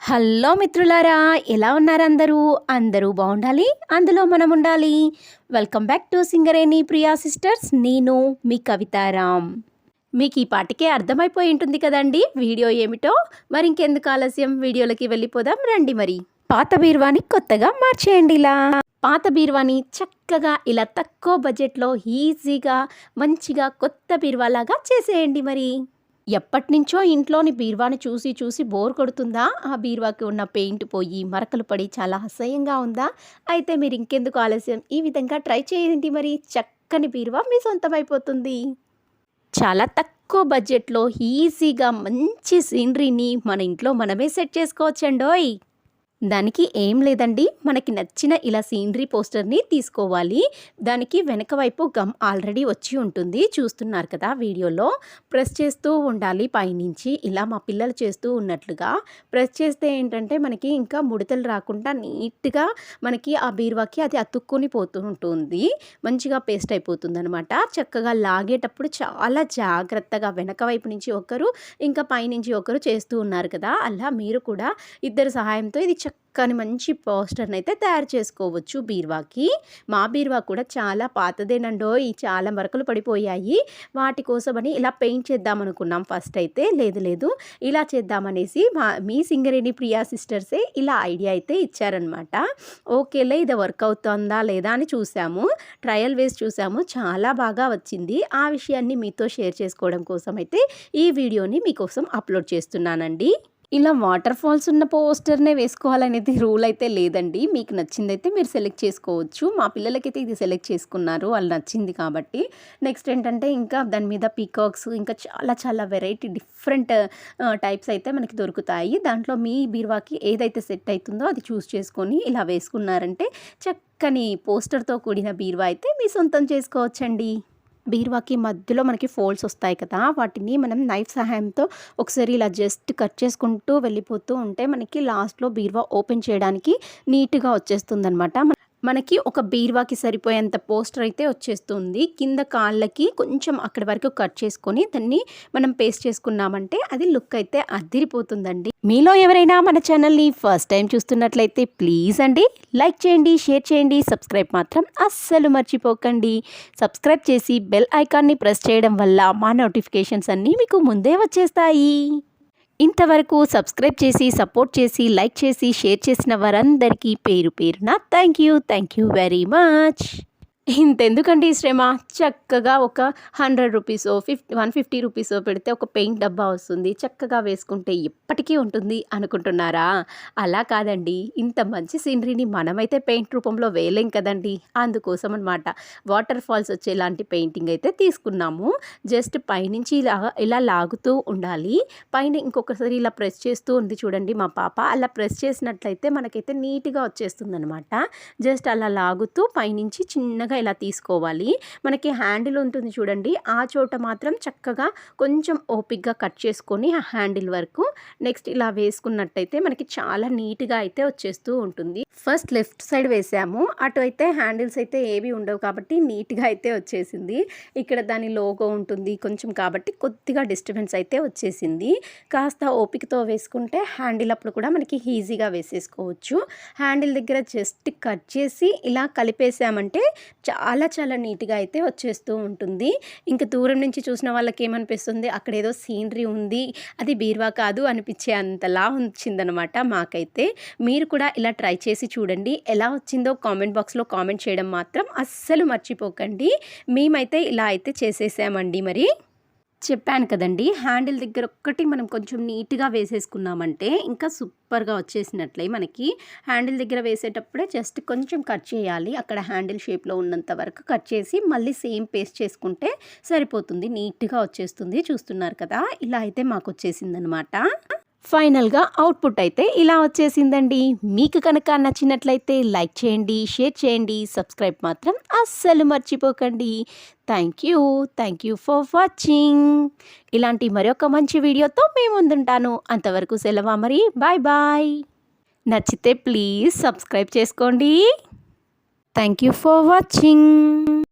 Hello మిత్రులారా ఎలా ఉన్నారు అందరూ అందరూ బాగుండాలి? అందులో మనం ఉండాలి welcome back to Singareni Priya sisters నేను మీ కవితారామ్ మీకు ఈ పాటికే అర్థమైపోయి ఉంటుంది కదండి వీడియో ఏమిటో? మరి ఇంకెందుకు ఆలస్యం? వీడియోలకి వెళ్ళిపోదాం. రండి మరి. పాత బీరువాని కొత్తగా మార్చేయండి ఇలా. పాత బీరువాని చక్కగా ఇలా తక్కువ బడ్జెట్లో ఈజీగా మంచిగా కొత్త బీర్వాలాగా చేసేయండి మరి. ఎప్పటినుంచో ఇంట్లోని బీరువాని చూసి చూసి బోర్ కొడుతుందా? ఆ బీరువాకి ఉన్న పెయింట్ పోయి మరకలు పడి చాలా అసహ్యంగా ఉందా? అయితే మీరు ఇంకెందుకు ఆలస్యం? ఈ విధంగా ట్రై చేయండి మరి. చక్కని బీరువా మీ సొంతమైపోతుంది. చాలా తక్కువ బడ్జెట్లో ఈజీగా మంచి సీనరీని మన ఇంట్లో మనమే సెట్ చేసుకోవచ్చండోయ్. దానికి ఏం లేదండి. మనకి నచ్చిన ఇలా సీనరీ పోస్టర్ని తీసుకోవాలి. దానికి వెనక వైపు గమ్ ఆల్రెడీ వచ్చి ఉంటుంది. చూస్తున్నారు కదా వీడియోలో. ప్రెస్ చేస్తూ ఉండాలి పైనుంచి. ఇలా మా పిల్లలు చేస్తూ ఉన్నట్లుగా. ప్రెస్ చేస్తే ఏంటంటే మనకి ఇంకా ముడతలు రాకుండా నీట్గా మనకి ఆ బీరువాకి అది అతుక్కొని పోతూ ఉంటుంది. మంచిగా పేస్ట్ అయిపోతుంది అనమాట చక్కగా లాగేటప్పుడు చాలా జాగ్రత్తగా వెనక వైపు నుంచి ఒకరు ఇంకా పైనుంచి ఒకరు చేస్తూ ఉన్నారు కదా. అలా మీరు కూడా ఇద్దరు సహాయంతో ఇది చక్క చక్కని మంచి పోస్టర్ని అయితే తయారు చేసుకోవచ్చు బీరువాకి. మా బీరువా కూడా చాలా పాతదేనండో ఈ చాలా మరకలు పడిపోయాయి. వాటి కోసమని ఇలా పెయింట్ చేద్దాం అనుకున్నాం ఫస్ట్ అయితే. లేదు లేదు. ఇలా చేద్దామనేసి మా మీ సింగరేణి ప్రియా సిస్టర్సే ఇలా ఐడియా అయితే ఇచ్చారనమాట ఓకేలే ఇది వర్క్ అవుతుందా లేదా అని చూసాము. ట్రయల్ వేసి చూసాము. చాలా బాగా వచ్చింది. ఆ విషయాన్ని మీతో షేర్ చేసుకోవడం కోసం అయితే ఈ వీడియోని మీకోసం అప్లోడ్ చేస్తున్నానండి. ఇలా వాటర్ ఫాల్స్ ఉన్న పోస్టర్నే వేసుకోవాలనేది రూల్ అయితే లేదండి. మీకు నచ్చిందైతే మీరు సెలెక్ట్ చేసుకోవచ్చు. మా పిల్లలకైతే ఇది సెలెక్ట్ చేసుకున్నారు. వాళ్ళు నచ్చింది కాబట్టి. నెక్స్ట్ ఏంటంటే ఇంకా దాని మీద పీకాక్స్ ఇంకా చాలా చాలా వెరైటీ డిఫరెంట్ టైప్స్ అయితే మనకి దొరుకుతాయి. దాంట్లో మీ బీరువాకి ఏదైతే సెట్ అవుతుందో అది చూస్ చేసుకొని ఇలా వేసుకున్నారంటే చక్కని పోస్టర్తో కూడిన బీరువా అయితే మీ సొంతం చేసుకోవచ్చండి. బీరువాకి మధ్యలో మనకి ఫోల్డ్స్ వస్తాయి కదా వాటిని మనం నైఫ్ సహాయంతో ఒకసారి ఇలా జస్ట్ కట్ చేసుకుంటూ వెళ్ళిపోతూ ఉంటే మనకి లాస్ట్లో బీరువా ఓపెన్ చేయడానికి నీట్గా వచ్చేస్తుంది అనమాట మనకి ఒక బీర్వాకి సరిపోయేంత పోస్టర్ అయితే వచ్చేస్తుంది. కింద కాళ్ళకి కొంచెం అక్కడి వరకు కట్ చేసుకొని దాన్ని మనం పేస్ట్ చేసుకున్నామంటే అది లుక్ అయితే అదిరిపోతుందండి. మీలో ఎవరైనా మన ఛానల్ని ఫస్ట్ టైం చూస్తున్నట్లయితే ప్లీజ్ అండి లైక్ చేయండి షేర్ చేయండి సబ్స్క్రైబ్ మాత్రం అస్సలు మర్చిపోకండి. సబ్స్క్రైబ్ చేసి బెల్ ఐకాన్ని ప్రెస్ చేయడం వల్ల మా నోటిఫికేషన్స్ అన్నీ మీకు ముందే వచ్చేస్తాయి. ఇంతవరకు సబ్స్క్రైబ్ చేసి సపోర్ట్ చేసి లైక్ చేసి షేర్ చేసిన వారందరికీ పేరు పేరున thank you thank you very much. ఇంతెందుకండి శ్రమ? చక్కగా ఒక హండ్రెడ్ రూపీసో ఫిఫ్టీ వన్ ఫిఫ్టీ రూపీసో పెడితే ఒక పెయింట్ డబ్బా వస్తుంది. చక్కగా వేసుకుంటే ఎప్పటికీ ఉంటుంది అనుకుంటున్నారా? అలా కాదండి. ఇంత మంచి సీనరీని మనమైతే పెయింట్ రూపంలో వేయలేం కదండి. అందుకోసం అనమాట వాటర్ ఫాల్స్ వచ్చేలాంటి పెయింటింగ్ అయితే తీసుకున్నాము. జస్ట్ పైనుంచి ఇలా ఇలా లాగుతూ ఉండాలి. పైన ఇంకొకసారి ఇలా ప్రెస్ చేస్తూ ఉంది చూడండి మా పాప. అలా ప్రెస్ చేసినట్లయితే మనకైతే నీట్గా వచ్చేస్తుంది అనమాట జస్ట్ అలా లాగుతూ పైనుంచి చిన్నగా ఇలా తీసుకోవాలి. మనకి హ్యాండిల్ ఉంటుంది చూడండి. ఆ చోట మాత్రం చక్కగా కొంచెం ఓపిక్గా కట్ చేసుకొని ఆ హ్యాండిల్ వరకు నెక్స్ట్ ఇలా వేసుకున్నట్టయితే మనకి చాలా నీట్గా అయితే వచ్చేస్తూ ఉంటుంది. ఫస్ట్ లెఫ్ట్ సైడ్ వేసాము. అటు అయితే హ్యాండిల్స్ అయితే ఏవి ఉండవు కాబట్టి నీట్గా అయితే వచ్చేసింది. ఇక్కడ దాని లోగో ఉంటుంది కొంచెం కాబట్టి కొద్దిగా డిస్టర్బెన్స్ అయితే వచ్చేసింది. కాస్త ఓపికతో వేసుకుంటే హ్యాండిల్ అప్పుడు కూడా మనకి ఈజీగా వేసేసుకోవచ్చు. హ్యాండిల్ దగ్గర జస్ట్ కట్ చేసి ఇలా కలిపేసామంటే చాలా చాలా నీట్గా అయితే వచ్చేస్తూ ఉంటుంది. ఇంకా దూరం నుంచి చూసిన వాళ్ళకి ఏమనిపిస్తుంది అక్కడ ఏదో సీనరీ ఉంది అది బీరువా కాదు అనిపించే అంతలా వచ్చిందనమాట మాకైతే. మీరు కూడా ఇలా ట్రై చేసి చూడండి. ఎలా వచ్చిందో కామెంట్ బాక్స్లో కామెంట్ చేయడం మాత్రం అస్సలు మర్చిపోకండి. మేమైతే ఇలా అయితే చేసేసామండి మరి. చెప్పాను కదండి. హ్యాండిల్ దగ్గర ఒక్కటి మనం కొంచెం నీట్గా వేసేసుకున్నామంటే ఇంకా సూపర్గా వచ్చేసినట్లే మనకి. హ్యాండిల్ దగ్గర వేసేటప్పుడే జస్ట్ కొంచెం కట్ చేయాలి. అక్కడ హ్యాండిల్ షేప్లో ఉన్నంత వరకు కట్ చేసి మళ్ళీ సేమ్ పేస్ట్ చేసుకుంటే సరిపోతుంది. నీట్గా వచ్చేస్తుంది. చూస్తున్నారు కదా? ఇలా అయితే మాకు వచ్చేసిందనమాట. ఫైనల్గా అవుట్పుట్ అయితే ఇలా వచ్చేసిందండి. మీకు కనుక నచ్చినట్లయితే లైక్ చేయండి షేర్ చేయండి సబ్స్క్రైబ్ మాత్రం అస్సలు మర్చిపోకండి. Thank you thank you for watching. ఇలాంటి మరొక మంచి వీడియోతో మేము ముందుంటాను. అంతవరకు సెలవా మరి? Bye bye. నచ్చితే ప్లీజ్ సబ్స్క్రైబ్ చేసుకోండి. Thank you for watching.